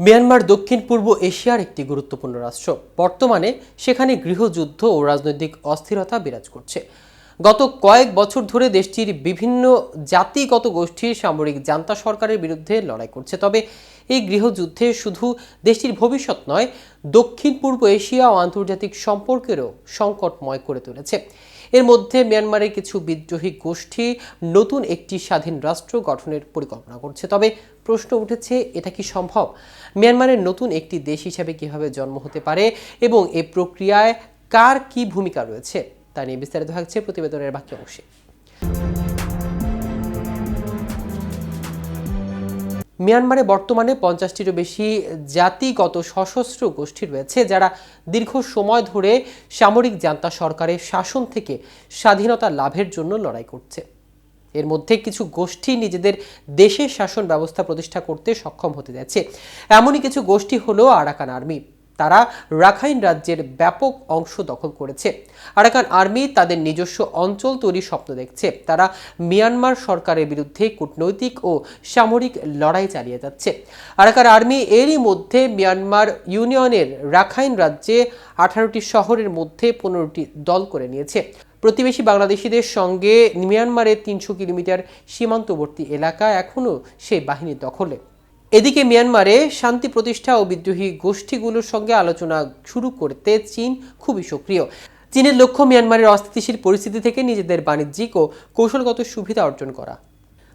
Myanmar দক্ষিণ পূর্ব এশিয়ার একটি গুরুত্বপূর্ণ রাষ্ট্র। বর্তমানে সেখানে গৃহযুদ্ধ ও রাজনৈতিক অস্থিরতা বিরাজ করছে। গত কয়েক বছর ধরে দেশটির বিভিন্ন জাতিগত গোষ্ঠীর সামরিক জান্তা সরকারের বিরুদ্ধে লড়াই করছে। তবে এই গৃহযুদ্ধে শুধু দেশটির ভবিষ্যৎ নয়, দক্ষিণ পূর্ব এশিয়া ও আন্তর্জাতিক সম্পর্কেরও সংকটময় করে তুলেছে। এর মধ্যে মিয়ানমারের কিছু বিদ্রোহী গোষ্ঠী নতুন একটি স্বাধীন রাষ্ট্র গঠনের পরিকল্পনা করছে। তবে প্রশ্ন উঠেছে, এটা কি সম্ভব? মিয়ানমারের নতুন একটি দেশ হিসেবে কীভাবে জন্ম হতে পারে এবং এ প্রক্রিয়ায় কার কি ভূমিকা রয়েছে? তা নিয়ে বিস্তারিত থাকছে প্রতিবেদনের বাকি অংশে। মিয়ানমারে বর্তমানে পঞ্চাশটিরও বেশি জাতিগত সশস্ত্র গোষ্ঠী রয়েছে যারা দীর্ঘ সময় ধরে সামরিক জান্তা সরকারের শাসন থেকে স্বাধীনতা লাভের জন্য লড়াই করছে। এর মধ্যে কিছু গোষ্ঠী নিজেদের দেশের শাসন ব্যবস্থা প্রতিষ্ঠা করতে সক্ষম হতে যাচ্ছে। এমনই কিছু গোষ্ঠী হলো আরাকান আর্মি। তারা রাখাইন রাজ্যের ব্যাপক অংশ দখল করেছে। আরাকান আর্মি তাদের নিজস্ব অঞ্চল তৈরির স্বপ্ন দেখছে। তারা মিয়ানমার সরকারের বিরুদ্ধে কূটনৈতিক ও সামরিক লড়াই চালিয়ে যাচ্ছে। আরাকান আর্মি এরই মধ্যে মিয়ানমার ইউনিয়নের রাখাইন রাজ্যে আঠারোটি শহরের মধ্যে পনেরোটি দল করে নিয়েছে। প্রতিবেশী বাংলাদেশিদের সঙ্গে মিয়ানমারের তিনশো কিলোমিটার সীমান্তবর্তী এলাকা এখনও সেই বাহিনীর দখলে। এদিকে মিয়ানমারে শান্তি প্রতিষ্ঠা ও বিদ্রোহী গোষ্ঠীগুলোর সঙ্গে আলোচনা শুরু করতে চীন খুবই সক্রিয়। চীনের লক্ষ্য মিয়ানমারের অস্থিতিশীল পরিস্থিতি থেকে নিজেদের বাণিজ্যিক ও কৌশলগত সুবিধা অর্জন করা।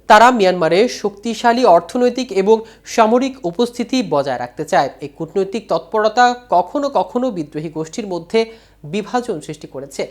তারা মিয়ানমারে শক্তিশালী অর্থনৈতিক এবং সামরিক উপস্থিতি বজায় রাখতে চায়। এই কূটনৈতিক তৎপরতা কখনো কখনো বিদ্রোহী গোষ্ঠীর মধ্যে বিভাজন সৃষ্টি করেছে।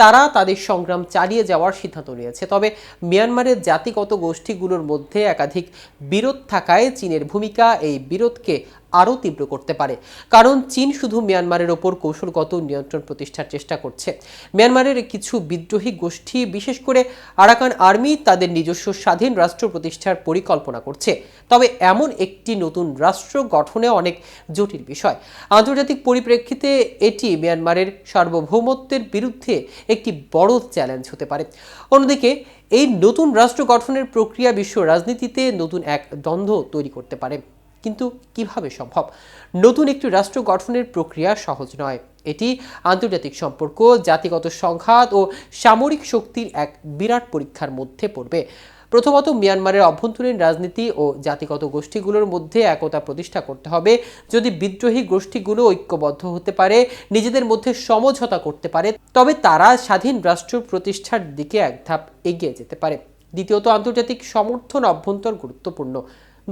তারা তাদের সংগ্রাম চালিয়ে যাওয়ার সিদ্ধান্ত নিয়েছে। তবে মিয়ানমারের জাতিগত গোষ্ঠীগুলোর মধ্যে একাধিক বিরোধ থাকায় চীনের ভূমিকা এই বিরোধকে আরও তীব্র করতে পারে। কারণ চীন শুধু মিয়ানমারের ওপর কৌশলগত নিয়ন্ত্রণ প্রতিষ্ঠার চেষ্টা করছে। মিয়ানমারের কিছু বিদ্রোহী গোষ্ঠী, বিশেষ করে আরাকান আর্মি, তাদের নিজস্ব স্বাধীন রাষ্ট্র প্রতিষ্ঠার পরিকল্পনা করছে। তবে এমন একটি নতুন রাষ্ট্র গঠনে অনেক জটিল বিষয়। আন্তর্জাতিক পরিপ্রেক্ষিতে এটি মিয়ানমারের সার্বভৌমত্বের বিরুদ্ধে একটি বড় চ্যালেঞ্জ হতে পারে। অন্যদিকে, এই নতুন রাষ্ট্র গঠনের প্রক্রিয়া বিশ্ব রাজনীতিতে নতুন এক দ্বন্দ্ব তৈরি করতে পারে। কিন্তু কীভাবে সম্ভব? নতুন একটি রাষ্ট্র গঠনের প্রক্রিয়া সহজ নয়। এটি আন্তর্জাতিক সম্পর্ক, জাতিগত সংঘাত ও সামরিক শক্তির এক বিরাট পরীক্ষার মধ্যে পড়বে। প্রথমত মিয়ানমারের অভ্যন্তরীণ রাজনীতি ও জাতিগত গোষ্ঠীগুলোর মধ্যে একতা প্রতিষ্ঠা করতে হবে। যদি বিদ্রোহী গোষ্ঠীগুলো ঐক্যবদ্ধ হতে পারে, নিজেদের মধ্যে সমঝোতা করতে পারে, তবে তারা স্বাধীন রাষ্ট্র প্রতিষ্ঠার দিকে এক ধাপ এগিয়ে যেতে পারে। দ্বিতীয়ত, আন্তর্জাতিক সমর্থন অভ্যন্তর গুরুত্বপূর্ণ।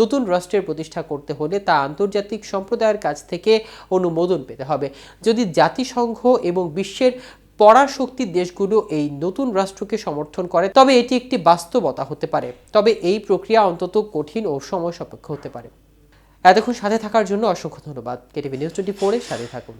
নতুন রাষ্ট্রের প্রতিষ্ঠা করতে হলে তা আন্তর্জাতিক সম্প্রদায়ের কাছ থেকে অনুমোদন পেতে হবে। যদি জাতিসংঘ এবং বিশ্বের পরাশক্তির দেশগুলো এই নতুন রাষ্ট্রকে সমর্থন করে, তবে এটি একটি বাস্তবতা হতে পারে। তবে এই প্রক্রিয়া অন্তত কঠিন ও সময় সাপেক্ষ হতে পারে। এতক্ষণ সাথে থাকার জন্য অসংখ্য ধন্যবাদ। কেটিভি নিউজ টোয়েন্টি ফোরে সাথে থাকুন।